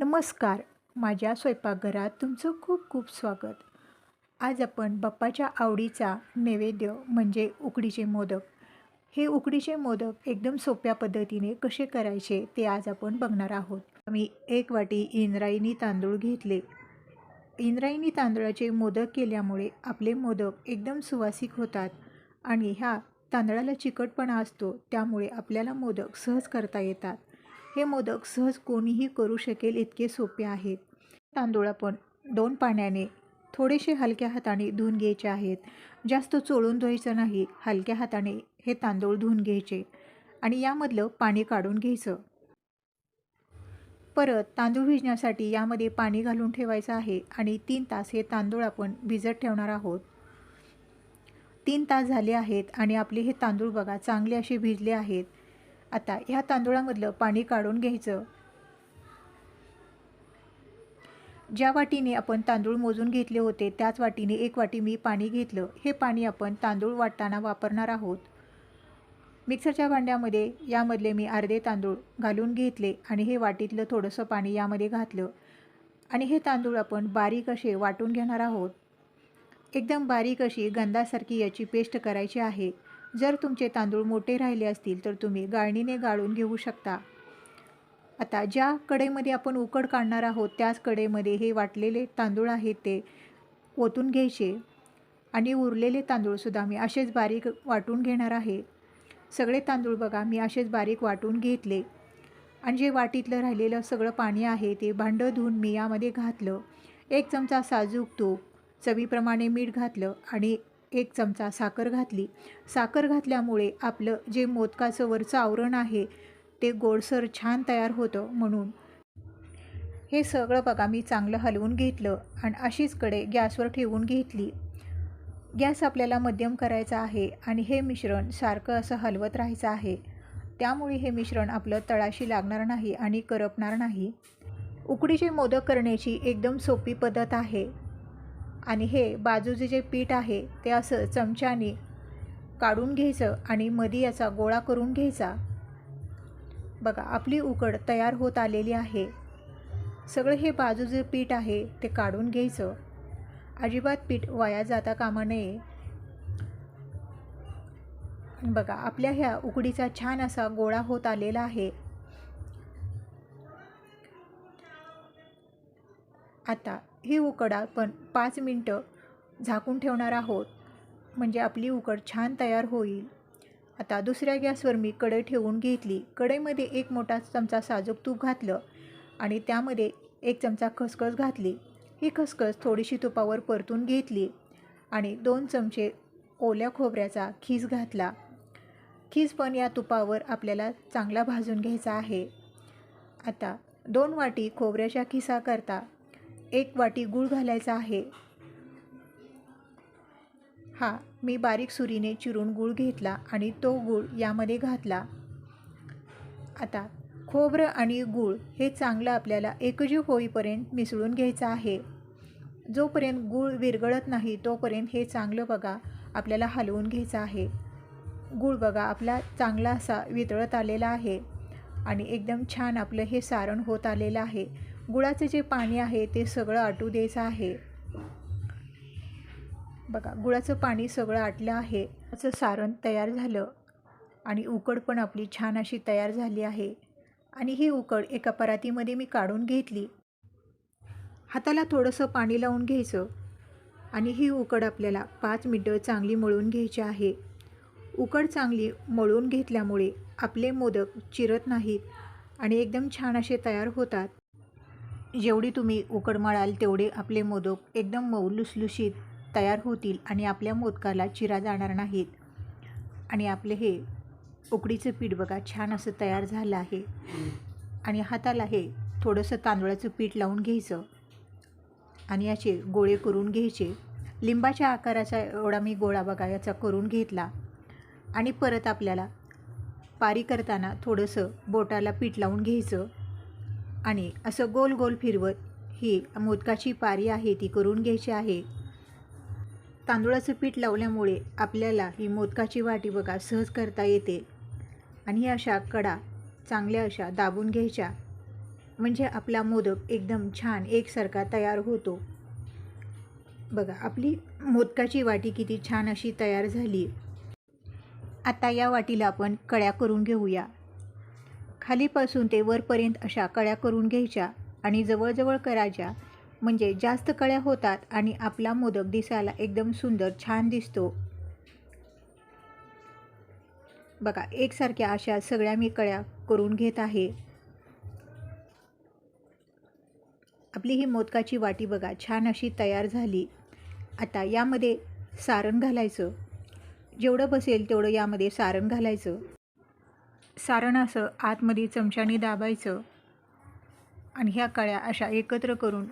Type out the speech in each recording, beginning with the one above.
नमस्कार. माझ्या स्वयंपाकघरात तुमचं खूप खूप स्वागत. आज आपण बाप्पाच्या आवडीचा नैवेद्य म्हणजे उकडीचे मोदक. हे उकडीचे मोदक एकदम सोप्या पद्धतीने कसे करायचे ते आज आपण बघणार आहोत. मी एक वाटी इंद्रायणी तांदूळ घेतले. इंद्रायणी तांदळाचे मोदक केल्यामुळे आपले मोदक एकदम सुवासिक होतात आणि ह्या तांदळाला चिकटपणा असतो त्यामुळे आपल्याला मोदक सहज करता येतात. हे मोदक सहज कोणीही करू शकेल इतके सोपे आहेत. तांदूळ आपण दोन पाण्याने थोडेसे हलक्या हाताने धुवून घ्यायचे आहेत. जास्त चोळून धुवायचं नाही हलक्या हाताने हे तांदूळ धुवून घ्यायचे आणि यामधलं पाणी काढून घ्यायचं. परत तांदूळ भिजण्यासाठी यामध्ये पाणी घालून ठेवायचं आहे आणि तीन तास हे तांदूळ आपण भिजत ठेवणार आहोत. तीन तास झाले आहेत आणि आपले हे तांदूळ बघा चांगले असे भिजले आहेत. आता ह्या तांदूळामधलं पाणी काढून घ्यायचं. ज्या वाटीने आपण तांदूळ मोजून घेतले होते त्याच वाटीने एक वाटी मी पाणी घेतलं. हे पाणी आपण तांदूळ वाटताना वापरणार आहोत. मिक्सरच्या भांड्यामध्ये यामधले मी अर्धे तांदूळ घालून घेतले आणि हे वाटीतलं थोडंसं पाणी यामध्ये घातलं. आणि हे तांदूळ आपण बारीक असे वाटून घेणार आहोत. एकदम बारीक अशी गंधासारखी याची पेस्ट करायची आहे. जर तुमचे तांदूळ मोठे राहिले असतील तर तुम्ही गाळणीने गाळून घेऊ शकता. आता ज्या कडेमध्ये आपण उकड काढणार आहोत त्याच कडेमध्ये हे वाटलेले तांदूळ आहेत ते ओतून घ्यायचे. आणि उरलेले तांदूळसुद्धा मी असेच बारीक वाटून घेणार आहे. सगळे तांदूळ बघा मी असेच बारीक वाटून घेतले. आणि जे वाटीतलं राहिलेलं सगळं पाणी आहे ते भांडं धुवून मी यामध्ये घातलं. एक चमचा साजूक तूप चवीप्रमाणे मीठ घातलं आणि एक चमचा साखर घातली. साखर घातल्यामुळे आपलं जे मोदकाचं वरचं आवरण आहे ते गोडसर छान तयार होतं म्हणून. हे सगळं बघा मी चांगलं हलवून घेतलं आणि अशीच कडे गॅसवर ठेवून घेतली. गॅस आपल्याला मध्यम करायचा आहे आणि हे मिश्रण सारखं असं हलवत राहायचं आहे. त्यामुळे हे मिश्रण आपलं तळाशी लागणार नाही आणि करपणार नाही. उकडीचे मोदक करण्याची एकदम सोपी पद्धत आहे. आणि हे बाजूचे जे पीठ आहे ते असं चमच्याने काढून घ्यायचं आणि मधी याचा गोळा करून घ्यायचा. बघा आपली उकड तयार होत आलेली आहे. सगळं हे बाजूचे पीठ आहे ते काढून घ्यायचं. अजिबात पीठ वाया जाता कामा नये. बघा आपल्या ह्या उकडीचा छान असा गोळा होत आलेला आहे. आता ही उकड आपण पाच मिनटं झाकून ठेवणार आहोत. म्हणजे आपली उकड छान तयार होईल. आता दुसऱ्या गॅसवर मी कढई ठेवून घेतली. कढईमध्ये एक मोठा चमचा साजूक तूप घातलं आणि त्यामध्ये एक चमचा खसखस घातली. ही खसखस थोडीशी तुपावर परतून घेतली आणि दोन चमचे ओल्या खोबऱ्याचा खीस घातला. खीस पण या तुपावर आपल्याला चांगला भाजून घ्यायचा आहे. आता दोन वाटी खोबऱ्याच्या खिसाकरता एक वाटी गूळ घालायचा आहे. हा मी बारीक सुरीने चिरून गूळ घेतला आणि तो गूळ यामध्ये घातला. आता खोबरं आणि गूळ हे चांगलं आपल्याला एकजीव होईपर्यंत मिसळून घ्यायचं आहे. जोपर्यंत गूळ विरघळत नाही तोपर्यंत हे चांगलं बघा आपल्याला हलवून घ्यायचं आहे. गूळ बघा आपला चांगला असा वितळत आलेला आहे आणि एकदम छान आपलं हे सारण होत आलेलं आहे. गुळाचं जे पाणी आहे ते सगळं आटू द्यायचं आहे. बघा गुळाचं पाणी सगळं आटलं आहे. असं सारण तयार झालं आणि उकड पण आपली छान अशी तयार झाली आहे. आणि ही उकड एका परातीमध्ये मी काढून घेतली. हाताला थोडंसं पाणी लावून घ्यायचं आणि ही उकड आपल्याला पाच मिनटं चांगली मळून घ्यायची आहे. उकड चांगली मळून घेतल्यामुळे आपले मोदक चिरत नाहीत आणि एकदम छान असे तयार होतात. जेवढी तुम्ही उकड मळाल तेवढे आपले मोदक एकदम मऊ लुसलुशीत तयार होतील आणि आपल्या मोदकाला चिरा जाणार नाहीत. आणि आपले हे उकडीचं पीठ बघा छान असं तयार झालं आहे. आणि हाताला हे थोडंसं तांदूळाचं पीठ लावून घ्यायचं आणि याचे गोळे करून घ्यायचे. लिंबाच्या आकाराचा एवढा मी गोळा बघा याचा करून घेतला. आणि परत आपल्याला पारी करताना थोडंसं बोटाला पीठ लावून घ्यायचं. आणि असं गोल गोल फिरवत ही मोदकाची पारी आहे ती करून घ्यायची आहे. तांदूळाचं पीठ लावल्यामुळे आपल्याला ही मोदकाची वाटी बघा सहज करता येते. आणि अशा कडा चांगल्या अशा दाबून घ्यायच्या. म्हणजे आपला मोदक एकदम छान एकसारखा तयार होतो. बघा आपली मोदकाची वाटी किती छान अशी तयार झाली. आता या वाटीला आपण कळ्या करून घेऊया. खालीपासून ते वरपर्यंत अशा कळ्या करून घ्यायच्या आणि जवळजवळ करायच्या. म्हणजे जास्त कळ्या होतात आणि आपला मोदक दिसायला एकदम सुंदर छान दिसतो. बघा एकसारख्या अशा सगळ्या मी कळ्या करून घेत आहे. आपली ही मोदकाची वाटी बघा छान अशी तयार झाली. आता यामध्ये सारण घालायचं. जेवढं बसेल तेवढं यामध्ये सारण घालायचं. सारण असं आतमध्ये चमच्याने दाबायचं आणि ह्या कळ्या अशा एकत्र करून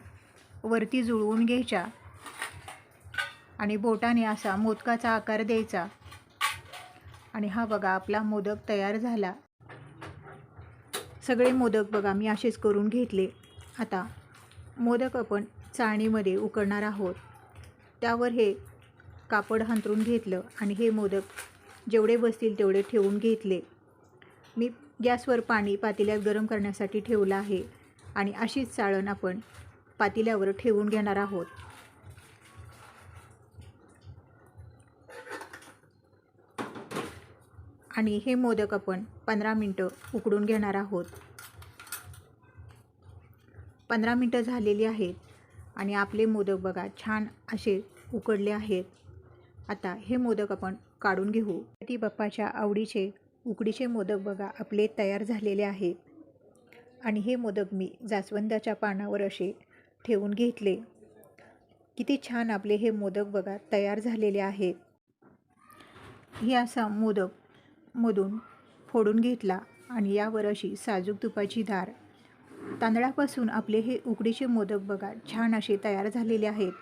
वरती जुळवून घ्यायच्या आणि बोटाने असा मोदकाचा आकार द्यायचा. आणि हा बघा आपला मोदक तयार झाला. सगळे मोदक बघा मी असेच करून घेतले. आता मोदक आपण चाळणीमध्ये उकडणार आहोत. त्यावर हे कापड हांतरून घेतलं आणि हे मोदक जेवढे बसतील तेवढे ठेवून घेतले. मी गॅसवर पाणी पातेल्यात गरम करण्यासाठी ठेवलं आहे आणि अशीच चाळण आपण पातेल्यावर ठेवून घेणार आहोत. आणि हे मोदक आपण पंधरा मिनटं उकडून घेणार आहोत. पंधरा मिनटं झालेली आहेत आणि आपले मोदक बघा छान असे उकडले आहेत. आता हे मोदक आपण काढून घेऊ. गणपती बाप्पाच्या आवडीचे उकडीचे मोदक बघा आपले तयार झालेले आहेत. आणि हे मोदक मी जास्वंदाच्या पानावर असे ठेवून घेतले. किती छान आपले हे मोदक बघा तयार झालेले आहेत. हे असा मोदक मधून फोडून घेतला आणि यावर अशी साजूक तुपाची धार तांदळापासून आपले हे उकडीचे मोदक बघा छान असे तयार झालेले आहेत.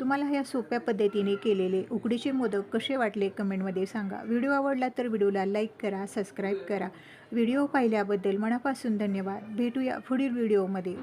तुम्हाला ह्या सोप्या पद्धतीने केलेले उकडीचे मोदक कसे वाटले कमेंटमध्ये सांगा. व्हिडिओ आवडला तर व्हिडिओला लाईक करा सबस्क्राईब करा. व्हिडिओ पाहिल्याबद्दल मनापासून धन्यवाद. भेटूया पुढील व्हिडिओमध्ये.